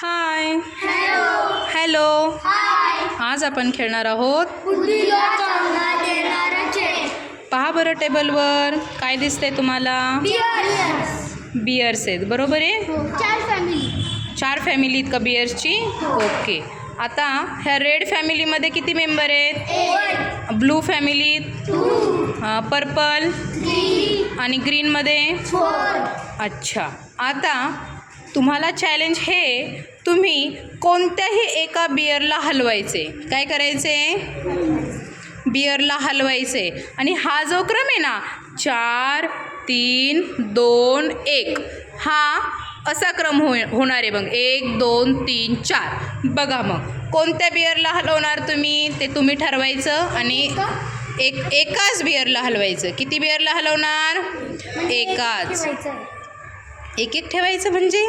Hi hello आज आपण खेळणार आहोत पहा बरं टेबलवर. काय दिसतंय तुम्हाला? बियर्स आहेत. बरोबर आहे? चार फॅमिली चार फॅमिली का बियर्सची ओके आता ह्या रेड फॅमिलीमध्ये किती मेंबर आहेत? ब्लू फॅमिलीत पर्पल आणि ग्रीनमध्ये अच्छा. आता तुम्हाला चॅलेंज हे तुम्ही कोणत्याही एका बियरला हलवायचे. काय करायचे? बियरला हलवायचे. आणि हा जो क्रम आहे ना चार तीन दोन एक हा असा क्रम हो होणार आहे मग एक दोन तीन चार. बघा मग कोणत्या बियरला हलवणार तुम्ही? ते तुम्ही ठरवायचं आणि एक एकाच बियरला हलवायचं. किती बियरला हलवणार? एकाच. एक एक ठेवायचं म्हणजे?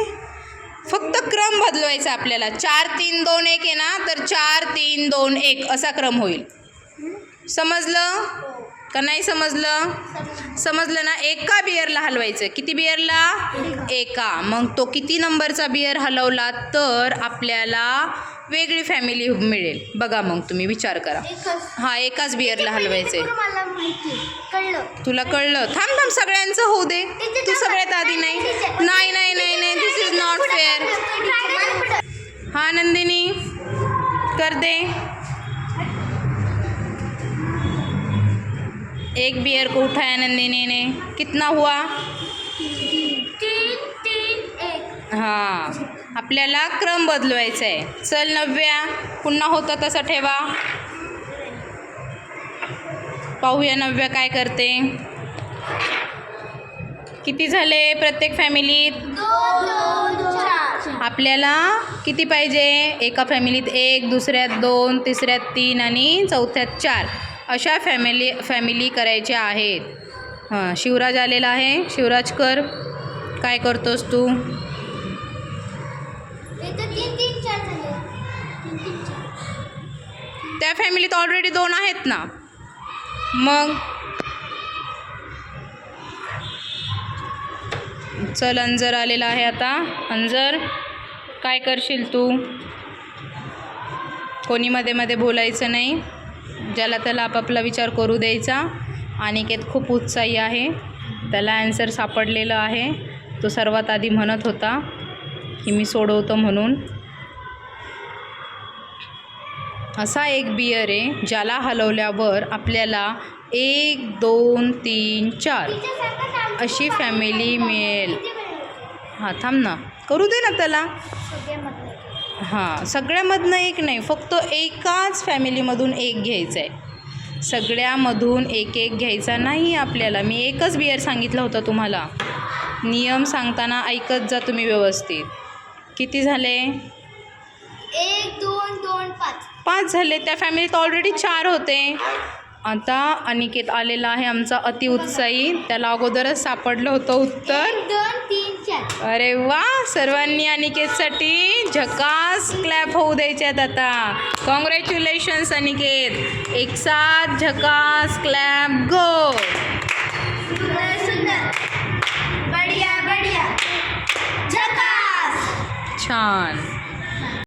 फक्त क्रम बदलवायचा आपल्याला. चार तीन दोन एक आहे ना तर चार तीन दोन एक असा क्रम होईल. समजलं? का नाही समजलं? समजलं ना? एका बियरला हलवायचं. किती बियरला? एका. मग तो किती नंबरचा बियर हलवला तर आपल्याला वेगळी फॅमिली मिळेल. बघा मग तुम्ही विचार करा. हां एकाच बियरला हलवायचं आहे. तुला कळलं? थांब थांब सगळ्यांचं होऊ दे. तू सगळ्यात आधी नाही. नाही नाही नाही नाही. दिस इज नॉट फेअर हा नंदिनी. कर दे. एक बियर को उठाया नंदिनी ने। कितना हुआ? हां आपल्याला क्रम बदलवायचा आहे. चल नव्या पुन्हा होतं तसं ठेवा. पाहूया नव्या काय करते. किती झाले प्रत्येक फॅमिलीत आपल्याला किती पाहिजे? एका फॅमिलीत एक दुसऱ्यात दोन तिसऱ्यात तीन आणि चौथ्यात चार. अशा फॅमिली फॅमिली करायच्या आहेत. हां शिवराज आलेला आहे. शिवराज कर. काय करतोस तू? त्या फॅमिलीत ऑलरेडी दोन आहेत ना? मग? चल अंजर आलेला आहे आता. अंजर काय करशील तू? कोणी मध्ये मध्ये बोलायचं नाही. ज्याला त्याला आपापला विचार करू द्यायचा. अनिकेत खूप उत्साही आहे. त्याला ॲन्सर सापडलेलं आहे. तो सर्वात आधी म्हणत होता की मी सोडवतो म्हणून. असा एक बियर आहे ज्याला हलवल्यावर आपल्याला एक दोन तीन चार अशी फॅमिली मिळेल. हां थांब ना. करू दे ना त्याला. हां सगळ्यामधनं एक नाही फक्त एकाच फॅमिलीमधून एक घ्यायचं आहे सगळ्यामधून एक एक घ्यायचा नाही आपल्याला. मी एकच बियर सांगितलं होतं तुम्हाला. नियम सांगताना ऐकत जा तुम्ही व्यवस्थित. किती झाले? एक दोन दोन पाच. पाच झाले. त्या फॅमिलीत ऑलरेडी चार होते. आता अनिकेत आलेला आहे आमचा अतिउत्साही त्याला अगोदरच सापडलं होतं उत्तर. एक दोन तीन चार. अरे वा सर्वांनी अनिकेतसाठी झकास क्लॅप होऊ द्यायच्यात आता. कॉंग्रॅच्युलेशन्स अनिकेत. एक साथ झकास क्लॅप गो सुंदर सुंदर. बढिया बढिया. झकास. छान.